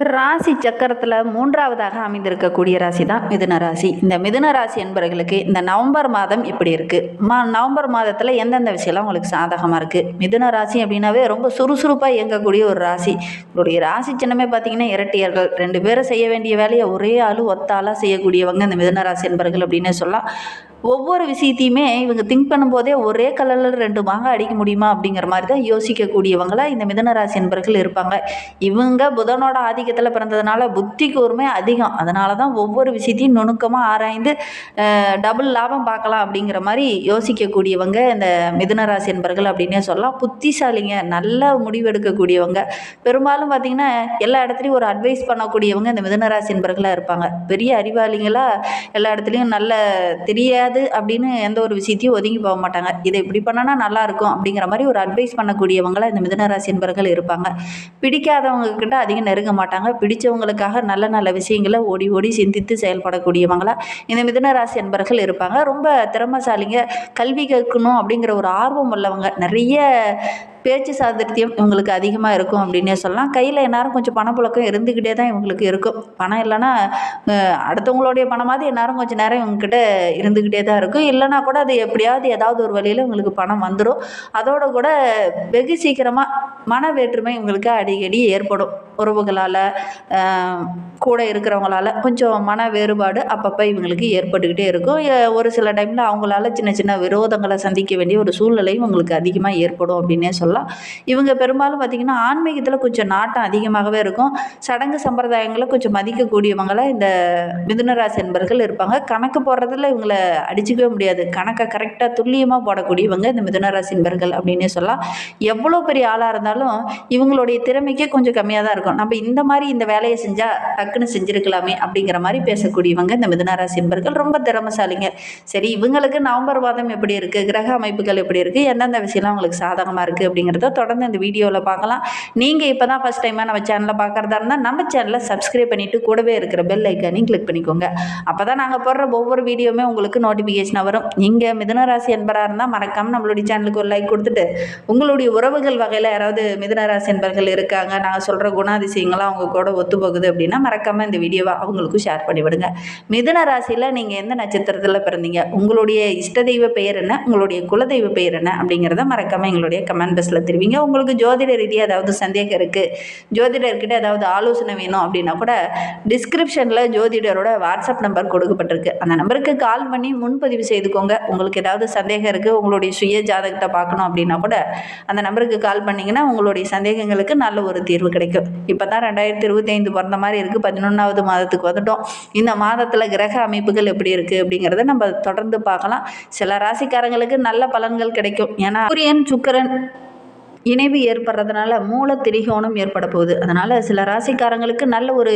ராசி சக்கரத்தில் மூன்றாவதாக அமைந்திருக்கக்கூடிய ராசி தான் மிதுன ராசி. இந்த மிதுன ராசி என்பவர்களுக்கு இந்த நவம்பர் மாதம் இப்படி இருக்குது மா நவம்பர் மாதத்தில் எந்தெந்த விஷயம்லாம் உங்களுக்கு சாதகமாக இருக்குது மிதுன ராசி அப்படின்னாவே ரொம்ப சுறுசுறுப்பாக இயங்கக்கூடிய ஒரு ராசி. உங்களுடைய ராசி சின்னமே பார்த்தீங்கன்னா இரட்டையர்கள். ரெண்டு பேரும் செய்ய வேண்டிய வேலையை ஒரே ஆள் ஒத்த ஆளாக செய்யக்கூடியவங்க இந்த மிதுன ராசி என்பவர்கள் அப்படின்னு சொல்லலாம். ஒவ்வொரு விஷயத்தையுமே இவங்க திங்க் பண்ணும்போதே ஒரே கலரில் ரெண்டு மாங்காய் அடிக்க முடியுமா அப்படிங்கிற மாதிரி தான் யோசிக்கக்கூடியவங்களாக இந்த மிதனராசி நண்பர்கள் இருப்பாங்க. இவங்க புதனோட ஆதிக்கத்தில் பிறந்ததுனால புத்தி கூர்மை அதிகம். அதனால தான் ஒவ்வொரு விஷயத்தையும் நுணுக்கமாக ஆராய்ந்து டபுள் லாபம் பார்க்கலாம் அப்படிங்கிற மாதிரி யோசிக்கக்கூடியவங்க இந்த மிதனராசி நண்பர்கள் அப்படின்னே சொல்லலாம். புத்திசாலிங்க நல்ல முடிவெடுக்கக்கூடியவங்க. பெரும்பாலும் பார்த்திங்கன்னா எல்லா இடத்துலையும் ஒரு அட்வைஸ் பண்ணக்கூடியவங்க இந்த மிதனராசி என்பர்களாக இருப்பாங்க. பெரிய அறிவாளிகளாக எல்லா இடத்துலையும் நல்ல தெரியாத அப்படின்னு எந்த ஒரு விஷயத்தையும் ஒதுங்கி போக மாட்டாங்க. இதை இப்படி பண்ணனா நல்லா இருக்கும் அப்படிங்கிற மாதிரி ஒரு அட்வைஸ் பண்ணக்கூடியவங்களா இந்த மிதனராசி என்பர்கள் என்பவர்கள் இருப்பாங்க. பிடிக்காதவங்க கிட்ட அதிகம் நெருங்க மாட்டாங்க. பிடிச்சவங்களுக்காக நல்ல நல்ல விஷயங்களை ஓடி ஓடி சிந்தித்து செயல்படக்கூடியவங்களா இந்த மிதனராசி என்பர்கள் இருப்பாங்க. ரொம்ப திறமைசாலிங்க. கல்வி கற்கணும் அப்படிங்கிற ஒரு ஆர்வம் உள்ளவங்க. நிறைய பேச்சு சாதுர்த்தியம் இவங்களுக்கு அதிகமாக இருக்கும் அப்படின்னே சொல்லலாம். கையில் எந்நேரம் கொஞ்சம் பணப்புழக்கம் இருந்துக்கிட்டே தான் இவங்களுக்கு இருக்கும். பணம் இல்லைன்னா அடுத்தவங்களுடைய பணமாவது எந்நேரம் கொஞ்சம் நேரம் இவங்ககிட்ட இருந்துக்கிட்டே தான் இருக்கும். இல்லைனா கூட அது எப்படியாவது ஏதாவது ஒரு வழியில் இவங்களுக்கு பணம் வந்துடும் அதோட கூட வெகு சீக்கிரமாக மன வேற்றுமை இவங்களுக்கு அடிக்கடி ஏற்படும். உறவுகளால் கூட இருக்கிறவங்களால கொஞ்சம் மன வேறுபாடு அப்பப்போ இவங்களுக்கு ஏற்பட்டுக்கிட்டே இருக்கும். ஒரு சில டைமில் அவங்களால சின்ன சின்ன விரோதங்களை சந்திக்க வேண்டிய ஒரு சூழ்நிலையும் இவங்களுக்கு அதிகமாக ஏற்படும் அப்படின்னே சொல்லலாம். இவங்க பெரும்பாலும் பார்த்திங்கன்னா ஆன்மீகத்தில் கொஞ்சம் நாட்டம் அதிகமாகவே இருக்கும். சடங்கு சம்பிரதாயங்களை கொஞ்சம் மதிக்கக்கூடியவங்கள இந்த மிதுனராசி என்பர்கள் இருப்பாங்க. கணக்கு போடுறதுல இவங்களை அடிச்சுக்கவே முடியாது. கணக்கை கரெக்டாக துல்லியமாக போடக்கூடியவங்க இந்த மிதுனராசி என்பர்கள் அப்படின்னே சொல்லலாம். எவ்வளோ பெரிய ஆளாக இருந்தாலும் இவங்களுடைய திறமைக்கே கொஞ்சம் கம்மியாக தான் இருக்கும். நம்ம இந்த மாதிரி இந்த வேலையை செஞ்சால் டக்குன்னு செஞ்சுருக்கலாமே அப்படிங்கிற மாதிரி பேசக்கூடியவங்க இந்த மிதனராசி என்பர்கள் ரொம்ப திறமசாலிங்க. சரி இவங்களுக்கு நவம்பர் மாதம் எப்படி இருக்குது கிரக அமைப்புகள் எப்படி இருக்குது எந்தெந்த விஷயம்லாம் உங்களுக்கு சாதகமாக இருக்குது அப்படிங்கிறத தொடர்ந்து இந்த வீடியோவில் பார்க்கலாம். நீங்கள் இப்போ தான் ஃபஸ்ட் டைமாக நம்ம சேனலை பார்க்குறதா இருந்தால் நம்ம சேனலை சப்ஸ்கிரைப் பண்ணிவிட்டு கூடவே இருக்கிற பெல் ஐக்கானையும் கிளிக் பண்ணிக்கோங்க. அப்போ தான் நாங்கள் போடுற ஒவ்வொரு வீடியோவுமே உங்களுக்கு நோட்டிஃபிகேஷனாக வரும். நீங்கள் மிதனராசி என்பராக இருந்தால் மறக்காமல் நம்மளுடைய சேனலுக்கு ஒரு லைக் கொடுத்துட்டு உங்களுடைய உறவுகள் வகையில் யாராவது மிதனராசி என்பர்கள் இருக்காங்க நாங்கள் சொல்கிற குணாதிசயங்கள்லாம் அவங்க கூட ஒத்து போகுது அப்படின்னா மறக்காமல் இந்த வீடியோவை அவங்களுக்கும் ஷேர் பண்ணிவிடுங்க. மிதுன ராசியில் நீங்கள் எந்த நட்சத்திரத்தில் பிறந்தீங்க? உங்களுடைய இஷ்ட தெய்வ பெயர் என்ன? உங்களுடைய குலதெய்வ பெயர் என்ன? அப்படிங்கிறத மறக்காமல் எங்களுடைய கமெண்ட் பாக்ஸில் தெரிவிங்க. உங்களுக்கு ஜோதிட ரீதியாக ஏதாவது சந்தேகம் இருக்குது ஜோதிடர்கிட்ட ஏதாவது ஆலோசனை வேணும் அப்படின்னா கூட டிஸ்கிரிப்ஷனில் ஜோதிடரோட வாட்ஸ்அப் நம்பர் கொடுக்கப்பட்டிருக்கு. அந்த நம்பருக்கு கால் பண்ணி முன்பதிவு செய்துக்கோங்க. உங்களுக்கு ஏதாவது சந்தேகம் இருக்குது உங்களுடைய சுய ஜாதகத்தை பார்க்கணும் அப்படின்னா கூட அந்த நம்பருக்கு கால் பண்ணிங்கன்னா உங்களுடைய சந்தேகங்களுக்கு நல்ல ஒரு தீர்வு கிடைக்கும். இப்போ தான் ரெண்டாயிரத்தி இருபத்தைந்து பிறந்த மாதிரி இருக்குது பதினொன்றாவது மாதத்துக்கு வந்துட்டோம். இந்த மாதத்தில் கிரக அமைப்புகள் எப்படி இருக்குது அப்படிங்கிறத நம்ம தொடர்ந்து பார்க்கலாம். சில ராசிக்காரங்களுக்கு நல்ல பலன்கள் கிடைக்கும். ஏன்னா சூரியன் சுக்கிரன் இணைவு ஏற்படுறதுனால மூல திரிகோணம் ஏற்பட போகுது. அதனால் சில ராசிக்காரங்களுக்கு நல்ல ஒரு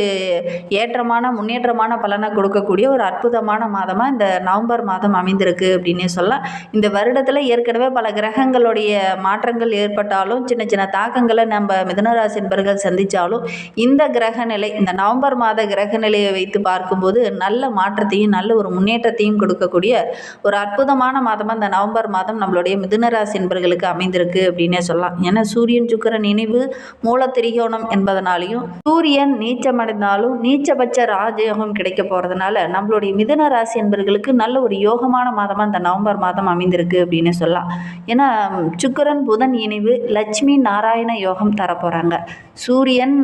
ஏற்றமான முன்னேற்றமான பலனை கொடுக்கக்கூடிய ஒரு அற்புதமான மாதமாக இந்த நவம்பர் மாதம் அமைந்திருக்கு அப்படின்னே சொல்லலாம். இந்த வருடத்தில் ஏற்கனவே பல கிரகங்களுடைய மாற்றங்கள் ஏற்பட்டாலும் சின்ன சின்ன தாக்கங்களை நம்ம மிதனராசி என்பர்கள் சந்தித்தாலும் இந்த கிரக நிலை இந்த நவம்பர் மாத கிரக நிலையை வைத்து பார்க்கும்போது நல்ல மாற்றத்தையும் நல்ல ஒரு முன்னேற்றத்தையும் கொடுக்கக்கூடிய ஒரு அற்புதமான மாதமாக இந்த நவம்பர் மாதம் நம்மளுடைய மிதுனராசி என்பர்களுக்கு அமைந்திருக்கு அப்படின்னே சொல்லலாம். ஏன்னா சூரியன் சுக்கிரன் நினைவு மூல திரிகோணம் என்பதனாலையும் சூரியன் நீச்சமடைந்தாலும் நீச்சபட்ச ராஜயோகம் கிடைக்க போகிறதுனால நம்மளுடைய மிதன ராசி என்பர்களுக்கு நல்ல ஒரு யோகமான மாதமாக இந்த நவம்பர் மாதம் அமைந்திருக்கு அப்படின்னு சொல்லலாம். ஏன்னா சுக்கிரன் புதன் இணைவு லட்சுமி நாராயண யோகம் தரப்போகிறாங்க சூரியன்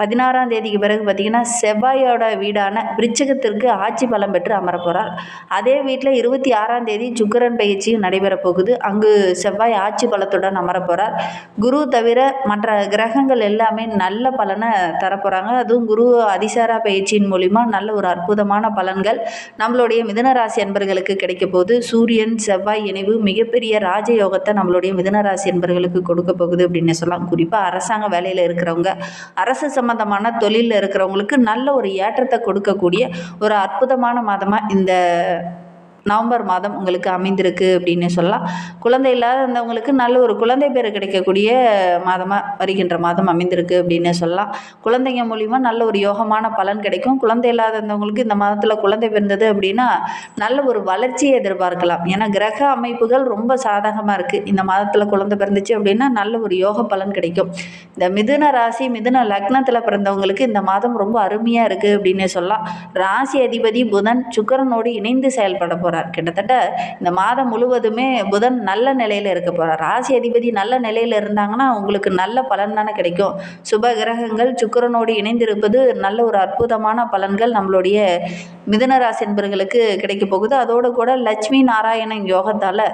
பதினாறாம் தேதிக்கு பிறகு பார்த்திங்கன்னா செவ்வாயோட வீடான விருச்சகத்திற்கு ஆட்சி பலம் பெற்று அமரப்போகிறார் அதே வீட்டில் இருபத்தி ஆறாம் தேதி சுக்கிரன் பயிற்சியும் நடைபெறப் போகுது. அங்கு செவ்வாய் ஆட்சி பலத்துடன் அமரப்போகிறார் குரு தவிர மற்ற கிரகங்கள் எல்லாமே நல்ல பலனை தரப்போகிறாங்க அதுவும் குரு அதிசாரா பயிற்சியின் மூலிமா நல்ல ஒரு அற்புதமான பலன்கள் நம்மளுடைய மிதனராசி அன்பர்களுக்கு என்பர்களுக்கு கிடைக்க போகுது. சூரியன் செவ்வாய் இணைவு மிகப்பெரிய ராஜயோகத்தை நம்மளுடைய மிதனராசி அன்பர்களுக்கு என்பர்களுக்கு கொடுக்க போகுது அப்படின்னு சொல்லலாம். குறிப்பாக அரசாங்க வேலையில் இருக்கிறவங்க அரசு சம்பந்தமான தொழிலில் இருக்கிறவங்களுக்கு நல்ல ஒரு ஏற்றத்தை கொடுக்கக்கூடிய ஒரு அற்புதமான மாதமாக இந்த நவம்பர் மாதம் உங்களுக்கு அமைந்திருக்கு அப்படின்னு சொல்லலாம். குழந்தை இல்லாதவங்களுக்கு நல்ல ஒரு குழந்தை பேர் கிடைக்கக்கூடிய மாதமாக வருகின்ற மாதம் அமைந்திருக்கு அப்படின்னு சொல்லலாம். குழந்தைங்க மூலிமா நல்ல ஒரு யோகமான பலன் கிடைக்கும். குழந்தை இல்லாதவங்களுக்கு இந்த மாதத்தில் குழந்தை பிறந்தது அப்படின்னா நல்ல ஒரு வளர்ச்சியை எதிர்பார்க்கலாம். ஏன்னா கிரக அமைப்புகள் ரொம்ப சாதகமாக இருக்குது இந்த மாதத்தில் குழந்தை பிறந்துச்சு அப்படின்னா நல்ல ஒரு யோக பலன் கிடைக்கும். இந்த மிதுன ராசி மிதுன லக்னத்தில் பிறந்தவங்களுக்கு இந்த மாதம் ரொம்ப அருமையாக இருக்குது அப்படின்னு சொல்லலாம். ராசி அதிபதி புதன் சுக்கிரனோடு இணைந்து செயல்பட போகிறார் கிட்டத்தட்ட இந்த மாதம் முழுவதுமே புதன் நல்ல நிலையில் இருக்க போகிறார் ராசி அதிபதி நல்ல நிலையில் இருந்தாங்கன்னா உங்களுக்கு நல்ல பலன் தானே கிடைக்கும். சுப கிரகங்கள் சுக்கிரனோடு இணைந்திருப்பது நல்ல ஒரு அற்புதமான பலன்கள் நம்மளுடைய மிதுன ராசி என்பர்களுக்கு கிடைக்க போகுது. அதோடு கூட லட்சுமி நாராயணன் யோகத்தால்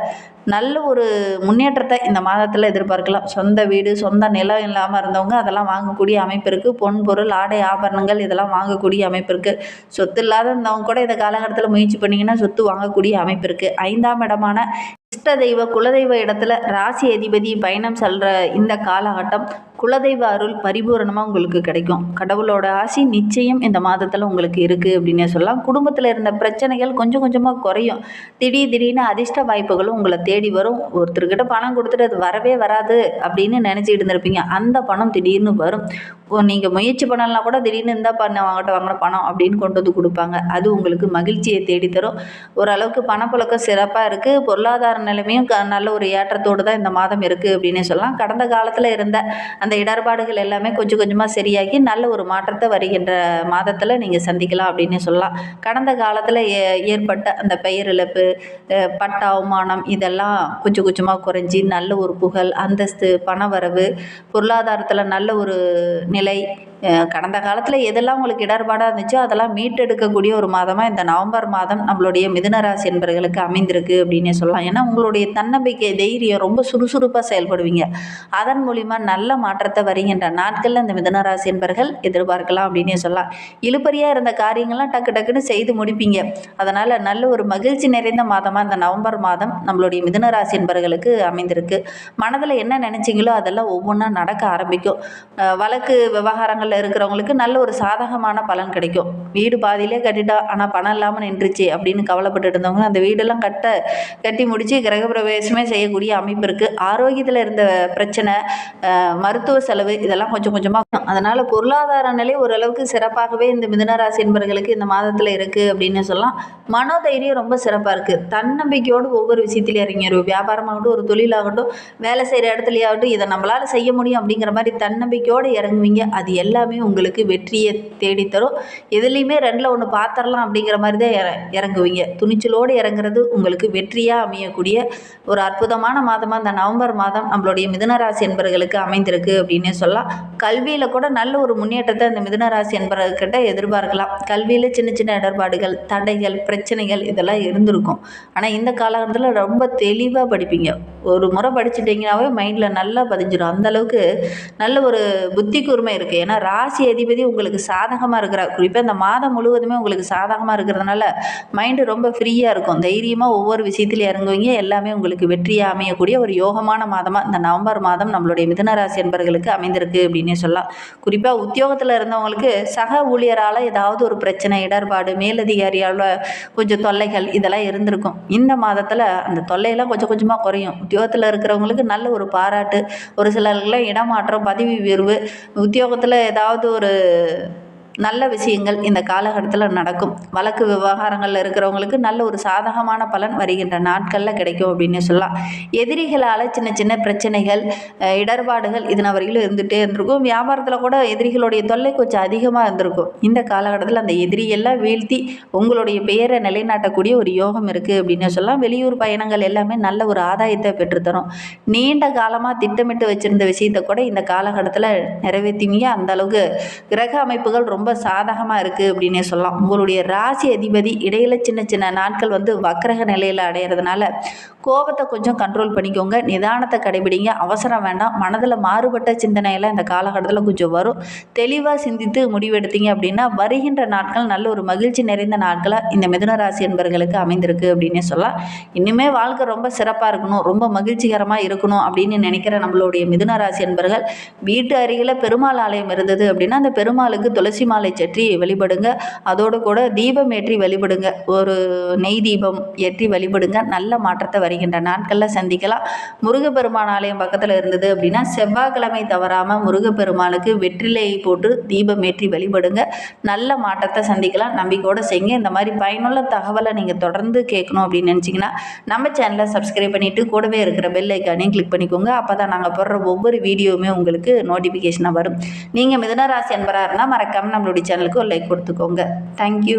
நல்ல ஒரு முன்னேற்றத்தை இந்த மாதத்தில் எதிர்பார்க்கலாம். சொந்த வீடு சொந்த நிலம் இல்லாமல் இருந்தவங்க அதெல்லாம் வாங்கக்கூடிய அமைப்பு இருக்குது பொன் பொருள் ஆடை ஆபரணங்கள் இதெல்லாம் வாங்கக்கூடிய அமைப்பு இருக்குது சொத்து இல்லாத இருந்தவங்க கூட இந்த காலகட்டத்தில் முயற்சி பண்ணிங்கன்னா சொத்து வாங்கக்கூடிய அமைப்பு இருக்குது ஐந்தாம் இடமான இஷ்ட தெய்வ குலதெய்வ இடத்துல ராசி அதிபதி பயணம் செல்கிற இந்த காலகட்டம் குலதெய்வ அருள் பரிபூரணமாக உங்களுக்கு கிடைக்கும். கடவுளோட ஆசி நிச்சயம் இந்த மாதத்தில் உங்களுக்கு இருக்குது அப்படின்னே சொல்லலாம். குடும்பத்தில் இருந்த பிரச்சனைகள் கொஞ்சம் கொஞ்சமாக குறையும். திடீர் திடீர்னு அதிர்ஷ்ட வாய்ப்புகளும் உங்களை தேடி வரும். ஒருத்தர்கிட்ட பணம் கொடுத்துட்டு அது வரவே வராது அப்படின்னு நினச்சிக்கிட்டு இருந்திருப்பீங்க. அந்த பணம் திடீர்னு வரும். நீங்கள் முயற்சி பண்ணலாம் கூட திடீர்னு இந்த பண்ண வாங்கிட்ட வாங்கின பணம் அப்படின்னு கொண்டு வந்து கொடுப்பாங்க. அது உங்களுக்கு மகிழ்ச்சியை தேடித்தரும். ஓரளவுக்கு பணப்புழக்கம் சிறப்பாக இருக்குது பொருளாதார நிலைமையும் க நல்ல ஒரு ஏற்றத்தோடு தான் இந்த மாதம் இருக்குது அப்படின்னே சொல்லலாம். கடந்த காலத்தில் இருந்த அந்த இடர்பாடுகள் எல்லாமே கொஞ்சம் கொஞ்சமாக சரியாகி நல்ல ஒரு மாற்றத்தை வருகின்ற மாதத்தில் நீங்கள் சந்திக்கலாம் அப்படின்னு சொல்லலாம். கடந்த காலத்தில் ஏ ஏற்பட்ட அந்த பெயர் இழப்பு பட்ட அவமானம் இதெல்லாம் கொஞ்சம் கொஞ்சமாக குறைஞ்சி நல்ல ஒரு புகழ் அந்தஸ்து பணவரவு பொருளாதாரத்தில் நல்ல ஒரு நிலை. கடந்த காலத்தில் எதெல்லாம் உங்களுக்கு இடர்பாடாக இருந்துச்சோ அதெல்லாம் மீட்டெடுக்கக்கூடிய ஒரு மாதமாக இந்த நவம்பர் மாதம் நம்மளுடைய மிதுனராசி என்பர்களுக்கு அமைந்திருக்கு அப்படின்னே சொல்லலாம். ஏன்னா உங்களுடைய தன்னம்பிக்கை தைரியம் ரொம்ப சுறுசுறுப்பாக செயல்படுவீங்க. அதன் மூலிமா நல்ல மாற்றத்தை வருகின்ற நாட்களில் இந்த மிதுனராசி என்பர்கள் எதிர்பார்க்கலாம் அப்படின்னே சொல்லலாம். இழுபறியாக இருந்த காரியங்கள்லாம் டக்கு டக்குன்னு செய்து முடிப்பீங்க. அதனால் நல்ல ஒரு மகிழ்ச்சி நிறைந்த மாதமாக இந்த நவம்பர் மாதம் நம்மளுடைய மிதுனராசி என்பர்களுக்கு அமைந்திருக்கு. மனதில் என்ன நினச்சிங்களோ அதெல்லாம் ஒவ்வொன்றா நடக்க ஆரம்பிக்கும். வழக்கு விவகாரங்கள் இடங்களில் இருக்கிறவங்களுக்கு நல்ல ஒரு சாதகமான பலன் கிடைக்கும். வீடு பாதியிலே கட்டிட்டா ஆனால் பணம் இல்லாமல் நின்றுச்சு அப்படின்னு கவலைப்பட்டு இருந்தவங்க அந்த வீடெல்லாம் கட்ட கட்டி முடித்து கிரகப்பிரவேசமே செய்யக்கூடிய அமைப்பு இருக்குது ஆரோக்கியத்தில் இருந்த பிரச்சனை மருத்துவ செலவு இதெல்லாம் கொஞ்சம் கொஞ்சமாக அதனால் பொருளாதார நிலை ஓரளவுக்கு சிறப்பாகவே இந்த மிதனராசி என்பவர்களுக்கு இந்த மாதத்தில் இருக்குது அப்படின்னு சொல்லலாம். மனோதைரியம் ரொம்ப சிறப்பாக இருக்குது தன்னம்பிக்கையோடு ஒவ்வொரு விஷயத்திலையும் இறங்கிடும் வியாபாரமாகட்டும் ஒரு தொழிலாகட்டும் வேலை செய்கிற இடத்துலையாகட்டும் இதை நம்மளால் செய்ய முடியும் அப்படிங்கிற மாதிரி தன்னம்பிக்கையோடு இறங்குவீங்க. அது எல்லாமே உங்களுக்கு வெற்றியை தேடித்தரும். எதுலேயுமே ரெண்டில் ஒன்று பார்த்துடலாம் அப்படிங்கிற மாதிரி தான் இற இறங்குவீங்க. துணிச்சலோடு இறங்குறது உங்களுக்கு வெற்றியாக அமையக்கூடிய ஒரு அற்புதமான மாதமாக இந்த நவம்பர் மாதம் நம்மளுடைய மிதனராசி என்பவர்களுக்கு அமைந்திருக்கு அப்படின்னே சொல்லலாம். கல்வியில் கூட நல்ல ஒரு முன்னேற்றத்தை அந்த மிதனராசி என்பவர்கிட்ட எதிர்பார்க்கலாம். கல்வியில் சின்ன சின்ன இடர்பாடுகள் தடைகள் பிரச்சனைகள் இதெல்லாம் இருந்திருக்கும். ஆனால் இந்த காலகட்டத்தில் ரொம்ப தெளிவாக படிப்பீங்க. ஒரு முறை படிச்சுட்டிங்கனாவே மைண்டில் நல்லா பதிஞ்சிடும் அந்த அளவுக்கு நல்ல ஒரு புத்தி கூர்மை இருக்குது ஏன்னா ராசி அதிபதி உங்களுக்கு சாதகமாக இருக்கிறார் குறிப்பாக இந்த மாதம் முழுவதுமே உங்களுக்கு சாதகமாக இருக்கிறதுனால மைண்டு ரொம்ப ஃப்ரீயாக இருக்கும். தைரியமாக ஒவ்வொரு விஷயத்துலையும் இறங்குவீங்க. எல்லாமே உங்களுக்கு வெற்றியாக அமையக்கூடிய ஒரு யோகமான மாதமாக இந்த நவம்பர் மாதம் நம்மளுடைய மிதனராசி என்பர்களுக்கு அமைந்திருக்கு அப்படின்னே சொல்லலாம். குறிப்பாக உத்தியோகத்தில் இருந்தவங்களுக்கு சக ஊழியரால் ஏதாவது ஒரு பிரச்சனை இடர்பாடு மேலதிகாரியால் கொஞ்சம் தொல்லைகள் இதெல்லாம் இருந்திருக்கும். இந்த மாதத்தில் அந்த தொல்லையெல்லாம் கொஞ்சம் கொஞ்சமாக குறையும். உத்தியோகத்தில் இருக்கிறவங்களுக்கு நல்ல ஒரு பாராட்டு ஒரு சிலருக்குலாம் இடமாற்றம் பதவி உயர்வு உத்தியோகத்தில் ஏதாவது ஒரு நல்ல விஷயங்கள் இந்த காலகட்டத்தில் நடக்கும். வழக்கு விவகாரங்களில் இருக்கிறவங்களுக்கு நல்ல ஒரு சாதகமான பலன் வருகின்ற நாட்களில் கிடைக்கும் அப்படின்னு சொல்லலாம். எதிரிகளால் சின்ன சின்ன பிரச்சனைகள் இடர்பாடுகள் இதன வரையிலும் இருந்துகிட்டே இருந்திருக்கும். வியாபாரத்தில் கூட எதிரிகளுடைய தொல்லை கொஞ்சம் அதிகமாக இருந்திருக்கும். இந்த காலகட்டத்தில் அந்த எதிரியெல்லாம் வீழ்த்தி உங்களுடைய பெயரை நிலைநாட்டக்கூடிய ஒரு யோகம் இருக்குது அப்படின்னு சொல்லலாம். வெளியூர் பயணங்கள் எல்லாமே நல்ல ஒரு ஆதாயத்தை பெற்றுத்தரும். நீண்ட காலமாக திட்டமிட்டு வச்சிருந்த விஷயத்தை கூட இந்த காலகட்டத்தில் நிறைவேற்றிங்க அந்த அளவுக்கு கிரக அமைப்புகள் ரொம்ப ரொம்ப சாதகமாக இருக்குது அப்படின்னே சொல்லலாம். உங்களுடைய ராசி அதிபதி இடையில் சின்ன சின்ன நாட்கள் வந்து வக்கரக நிலையில் அடையிறதுனால கோபத்தை கொஞ்சம் கண்ட்ரோல் பண்ணிக்கோங்க. நிதானத்தை கடைபிடிங்க. அவசரம் வேண்டாம். மனதில் மாறுபட்ட சிந்தனையெல்லாம் இந்த காலகட்டத்தில் கொஞ்சம் வரும். தெளிவாக சிந்தித்து முடிவெடுத்தீங்க அப்படின்னா வருகின்ற நாட்கள் நல்ல ஒரு மகிழ்ச்சி நிறைந்த நாட்களாக இந்த மிதுன ராசி என்பர்களுக்கு அமைந்திருக்கு அப்படின்னே சொல்லலாம். இன்னுமே வாழ்க்கை ரொம்ப சிறப்பாக இருக்கணும். ரொம்ப மகிழ்ச்சிகரமாக இருக்கணும் அப்படின்னு நினைக்கிற நம்மளுடைய மிதுன ராசி என்பர்கள் வீட்டு அருகில் பெருமாள் ஆலயம் இருந்தது அப்படின்னா அந்த பெருமாளுக்கு துளசி மாலை மாலை சற்றி வழிபடுங்க அதோடு கூட தீபம் ஏற்றி வழிபடுங்க ஒரு நெய் தீபம் ஏற்றி வழிபடுங்க நல்ல மாற்றத்தை வருகின்ற நாட்களில் சந்திக்கலாம். முருகப்பெருமான் ஆலயம் பக்கத்தில் இருந்தது அப்படின்னா செவ்வாய்க்கிழமை தவறாமல் முருகப்பெருமானுக்கு வெற்றிலையை போட்டு தீபம் ஏற்றி வழிபடுங்க நல்ல மாற்றத்தை சந்திக்கலாம். நம்பிக்கையோடு செய்யுங்க. இந்த மாதிரி பயனுள்ள தகவலை நீங்கள் தொடர்ந்து கேட்கணும் அப்படின்னு நினச்சிங்கன்னா நம்ம சேனலை சப்ஸ்கிரைப் பண்ணிவிட்டு கூடவே இருக்கிற பெல் ஐக்கானையும் கிளிக் பண்ணிக்கோங்க. அப்போ தான் நாங்கள் போடுற ஒவ்வொரு வீடியோவுமே உங்களுக்கு நோட்டிஃபிகேஷனாக வரும். நீங்கள் மிதனராசி என்பராக இருந்தால் மறக்காமல் நம்மளுடைய சேனலுக்கு ஒரு லைக் கொடுத்துக்கோங்க. தேங்க்யூ